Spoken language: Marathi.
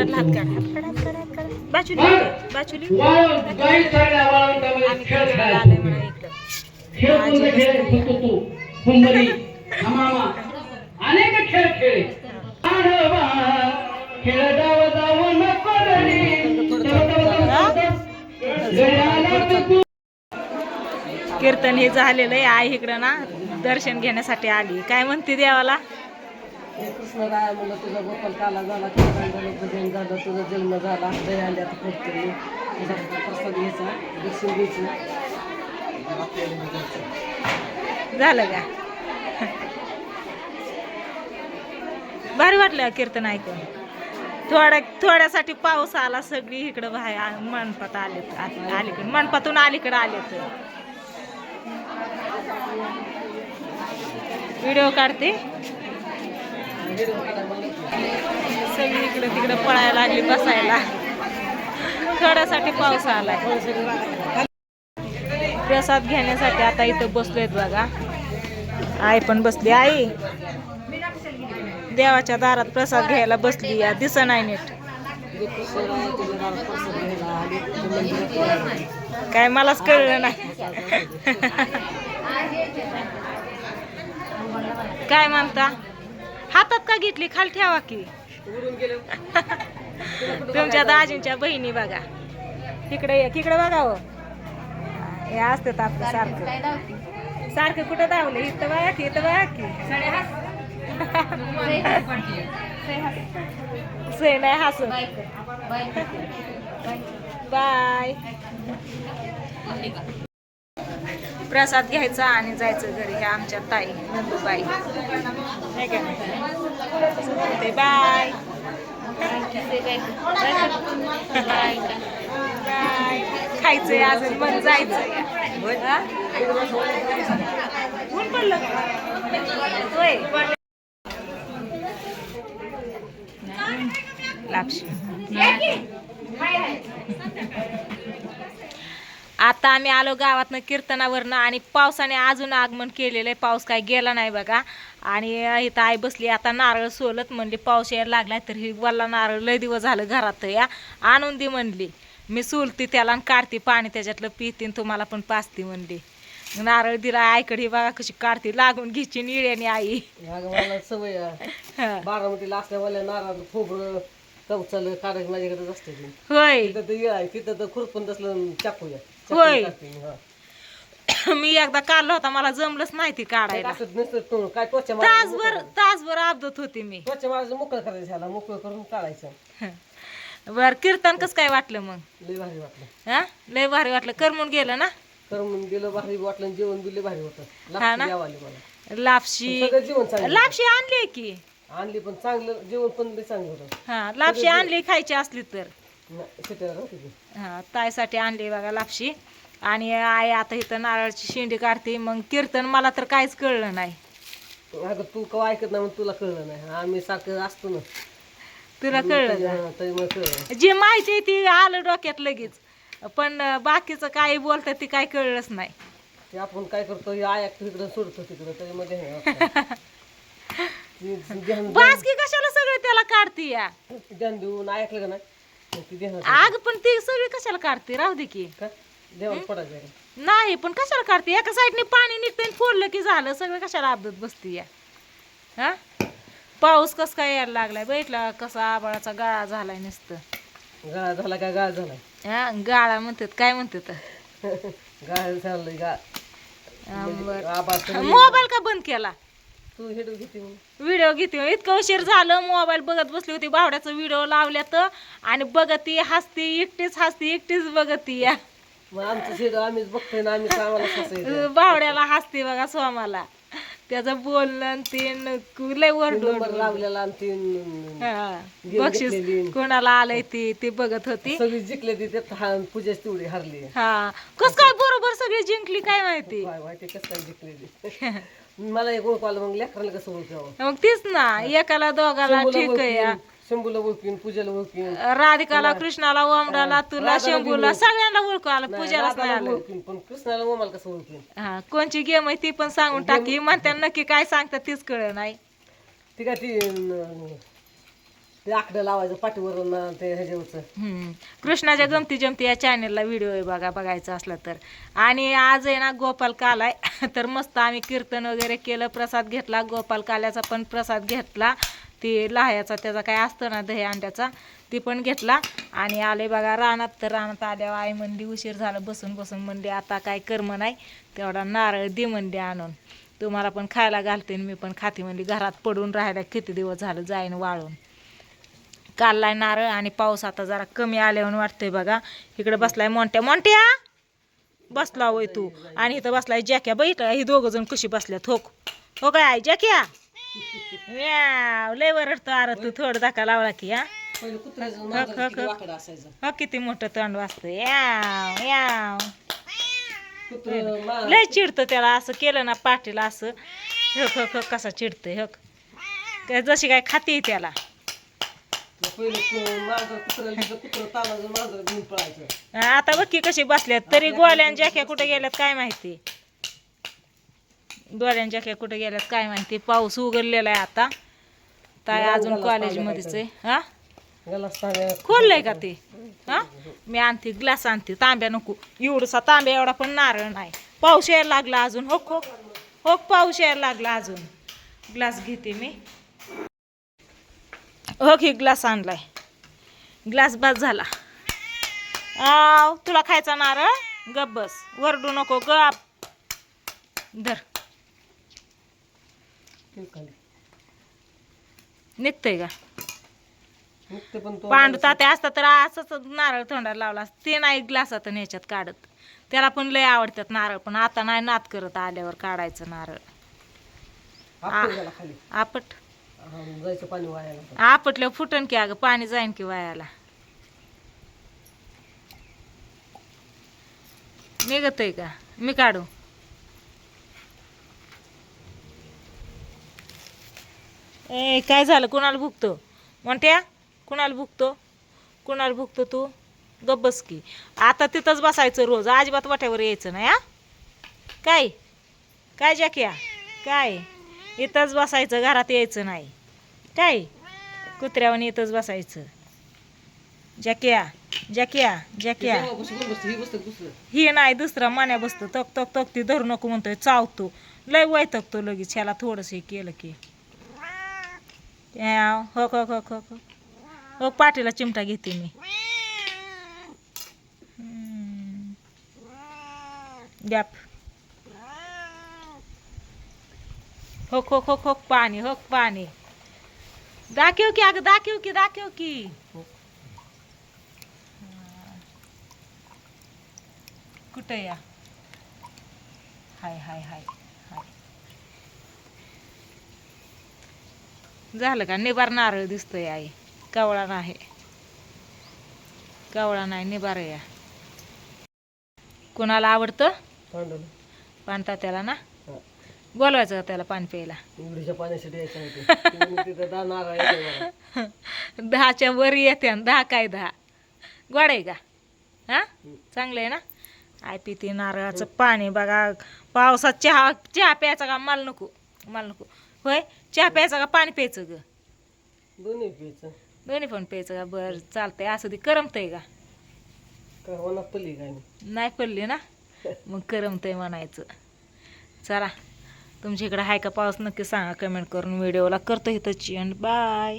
हात काढ. हात काढ हात काढ हात काढ बाचुली बाचुली गाई चढल्या वाळवंटामध्ये आम्ही खेळ खेळायला खेळायला. आलोय म्हणा इकडं अनेक खेळ खेळे नको कीर्तन हे झालेलं आहे. आई इकडं ना दर्शन घेण्यासाठी आली. काय म्हणते देवाला? कृष्णराया म्हणलं तुझा गोपाल काला झाला कीर्तन झालं भजन झालं तुझा जन्म झाला दही अंड्यात तुझा प्रसाद घ्यायचा दर्शन घ्यायचं. झालं का? भारी वाटलं कीर्तन ऐकून. थोड्या थोड्यासाठी पाऊस आला सगळी इकडं बाहेर मनपात आले अलीकडे मनपातून अलीकडे आले तर व्हिडिओ काढते. सगळी इकडे तिकडे पळायला लागली बसायला. थोड्यासाठी पाऊस आलाय. प्रसाद घेण्यासाठी आता इथं बसलोय बघा. आई पण बसली. आई देवाच्या दारात प्रसाद घ्यायला बसली. या दिस नाही नीट. काय मलाच कळलं नाही. काय म्हणता? हातात का घेतली? खाली ठेवा की. उडून गेलो. तुमच्या दाजींच्या बहिणी बघा. तिकडे ये तिकडे बघा हो. हे असतात आपलं सारखं. सारखं कुठं धावलं? इथं बघा की इथं बघा की. सय नाही बाय प्रसाद घ्यायचा आणि जायचं घरी ह्या आमच्या ताई नंदूबाई. नाही का ते बाय. बाय. खायचंय अजून पण जायचंय. लापशी. आता आम्ही आलो गावातनं कीर्तनावरनं आणि पावसाने अजून आगमन केलेलं आहे. पाऊस काय गेला नाही बघा. आणि इथं आई बसली आता नारळ सोलत म्हणली पाऊस यायला लागलाय तर ही वल्ला नारळ लय दिवस झालं घरात या. आणून दे म्हणली. मी सोलती त्याला आणि काढते पाणी त्याच्यातलं पितीन तुम्हाला पण पाचते म्हणली. नारळ दिला आईकडे बघा कशी काढते लागून घ्यायची निळ्याने आई. बारामतीला असल्यावाल्या नारळ खोबरं कवचालं काढायचं माझ्याकडेच असते ती. होय. तिथं तर आहे तिथं तर खुरपून तसलं चाकूया. होय. मी एकदा काढला होता मला जमलंच नाही ती काढायला. असं नुसतं काय त्वचा तासभर तासभर आपदत होती मी. त्वचा मारायचं मोकळं करायचं ह्याला मोकळं करून काढायचं बर कीर्तन कसं काय वाटलं मग? लय भारी वाटलं. हा? लय भारी वाटलं. करमून गेलं ना? करमून गेलं भारी वाटलं आणि जेवण बी लय भारी होतं. हा ना? लागतं जेवायला मला. लापशी सगळं जेवण चांगलं लापशी आणली की. आणली पण चांगलं जेवण पण चांगलं होतं. हा लापशी आणली खायची असली तर. नाही, शेताला नव्हती ती. हा ताईसाठी आणली बघा लापशी. आणि आई आता इथं नारळाची शेंडी काढते मग कीर्तन मला तर काहीच कळलं नाही. अगं तू कवा ऐकत नाही म्हणून तुला कळलं नाही. आम्ही सारखं असतो ना. तुला कळलं का हा, तरी कळलं जी माहिती आहे ती आलं डोक्यात लगेच. पण बाकीचं काही बोलतात ती काही कळलंच नाही. ते आपण काय करतो हे आया तिकडं सोडतो तिकडं तरी मध्ये बासकी कशाला सगळं त्याला काढते या? देऊन ऐकलं का नाही. आग पण ती सगळी कशाला काढते? राहू दे की. का. नाही पण कशाला काढते? एका साईडने पाणी निघतं आणि फोडलं की झालं. सगळं कशाला अपदत बसते या? हा? पाऊस कस काय यायला लागलाय? बैठला कसा आबाळाचा गाळा झालाय नुसतं. गाळ झाला काय गाळ झाला हा? गाळा म्हणतात. काय म्हणतात? गाळ झालं मोबाईल का बंद केला? घेते व्हिडिओ घेते इतकं उशीर झालं मोबाईल बघत बसली होती. बावड्याचा व्हिडिओ लावल्यात आणि बघत हसती एकटीच हसती एकटीच बघत. या आम्हीच बघतोय ना आम्ही बावड्याला हसते बघा सोमाला. त्याचं बोलणं ते लय वरडू नंबर लावलेला. बक्षीस कोणाला आलंय ती ती बघत होती. सगळी जिंकले ती पूजाच तेवढी हरली. हा. कस काय बरोबर सगळी जिंकली काय माहिती? कसं काय जिंकले ती मला एक ओळख आलं मग लेकराला कसं ओळखावं? मग तीच ना एकाला दोघाला शंभूला ठीक आहे. ओळखीन, शंभूला ओळखीन पूजाला ओळखीन. राधिकाला कृष्णाला ओमडाला तुला राधाला शंभूला सगळ्यांना ओळखू आलं नाही, पूजालाच नाही राधाला आलं. ओळखीन पण कृष्णाला ओमाला कसं ओळखीन? हा कोणची गेम आहे ती पण सांगून टाकी म्हणत्या नक्की काय सांगतात तीच कळ नाही. ती काय ती ते आकडं लावायचं पाठीवरून ते ह्याच्यावरचं. हम्म. कृष्णाच्या गमती जमती या चॅनेलला व्हिडिओ आहे बघा बघायचा असला तर. आणि आज आहे ना गोपाल कालाय. तर मस्त आम्ही कीर्तन वगैरे केलं प्रसाद घेतला. गोपाल काल्याचा पण प्रसाद घेतला. ती लाह्याचा त्याचा काय असतं ना दही अंड्याचा ती पण घेतला. आणि आले बघा रानात तर रानात आल्यावर आई म्हणली उशीर झालं बसून बसून म्हणली आता काय कर्म नाही. तेवढा नारळ दे म्हणली आणून. तुम्हाला पण खायला घालते आणि मी पण खाते म्हणली. घरात पडून राहायला किती दिवस झालं जाईन वाळून. काढलाय नारळ आणि पाऊस आता जरा कमी आल्यावर वाटतंय बघा. इकडे बसलाय मोंट्या. मोंट्या! बसला होय तू. आणि इथं बसलाय जॅक्या. बघितलं ही दोघं जण कशी बसल्यात. हो हो काय आहे जॅक्या! लय वरडतो अरे तू. थोडं दाखा लावला की हा. वाकडं असायचं. हो किती मोठं तोंड वाजतं. याव याव लय चिडतं त्याला असं. केलं ना पाठीला असं. हक हक हक कसा चिडतंय हक काय जशी काय खाते त्याला. पहिलं कु- मांजर कुत्रं तिथं कुत्रं तालाचं मांजर घेऊन पळायचं. आता बघ की कशी बसल्यात. तरी गोल्यान जॅक्या कुठे गेल्यात काय माहिती? गोल्यान जॅक्या कुठे गेल्यात काय माहिती? पाऊस उघडलेला आहे आता. ताय अजून कॉलेजमध्येच आहे. हा? खोललंय का ते? हा? मी आणते ग्लास आणते. तांब्या नको. एवढसा तांब्या एवढा पण नारळ नाही. पाऊस यायला लागला अजून. हो हो हो पाऊस यायला लागला अजून. ग्लास घेते मी. हो की ग्लास आणलाय. ग्लास बस झाला. आव तुला खायचा नारळ? गप बस. वरडू नको गप धर. निघतंय का पांडू तात्या असता तर असंच नारळ तोंडाला लावला असता. ते नाही ग्लासात ह्याच्यात काढत. त्याला पण लय आवडतात नारळ पण आता नाही नात करत आल्यावर काढायचं नारळ. आपट. जायचं पाणी वायाला. आपटल्यावर फुटन की अगं पाणी जाईन की वायाला. निघतय का? मी काढू. ए काय झालं? कुणाला भुकतो? म्हणत्या कुणाला भुकतो? कुणाला भुकतो तू? गब्बस की. आता तिथंच बसायचं रोज. अजिबात वाट्यावर यायचं नाही हा? काय? काय जॅकिया? काय? इथंच बसायचं घरात यायचं नाही. काय? कुत्र्यावर इथंच बसायचं. जॅक्या जॅक्या जॅक्या. ही नाही दुसरा मान्या बसतो. तक तक तक ती धरू नको म्हणतोय. चावतो लय वैतकतो लगेच. ह्याला थोडंसं हे केलं की. हो हो हो हो हो. पाठीला चिमटा घेते मी. गॅप. हो हो हो हो पाणी हो पाणी दाखव की अगं दाखव की दाखव की कुठं या हाय हाय हाय हाय झालं का? निबार नारळ दिसतोय आई. कवळा नाही. कवळा नाही निबार या. कुणाला आवडतं? पाणता त्याला ना. बोलवायचं का त्याला पाणी प्यायला. इंग्रजीच्या पाण्यासाठी यायचं होते तिथं दहा नारळ येते मला. दहाच्या वर येते आणि दहा काय दहा. गोड आहे का? हा? चांगलं आहे ना? आय पिते नारळाचं पाणी बघा. पावसात चहा चहा प्यायचा का? मला नको. मला नको. होय? चहा प्यायचा का? पाणी प्यायचं ग. दोन्ही प्यायचं. दोन्ही पण प्यायचं का? बरं चालतंय. असं ते करमतंय का? होणार काय नाही? नाही पडली ना? मग करमतंय म्हणायचं. चला. तुमच्या इकडं आहे का पाऊस? नक्की सांगा कमेंट करून. व्हिडिओला करतो इथंची चिंड बाय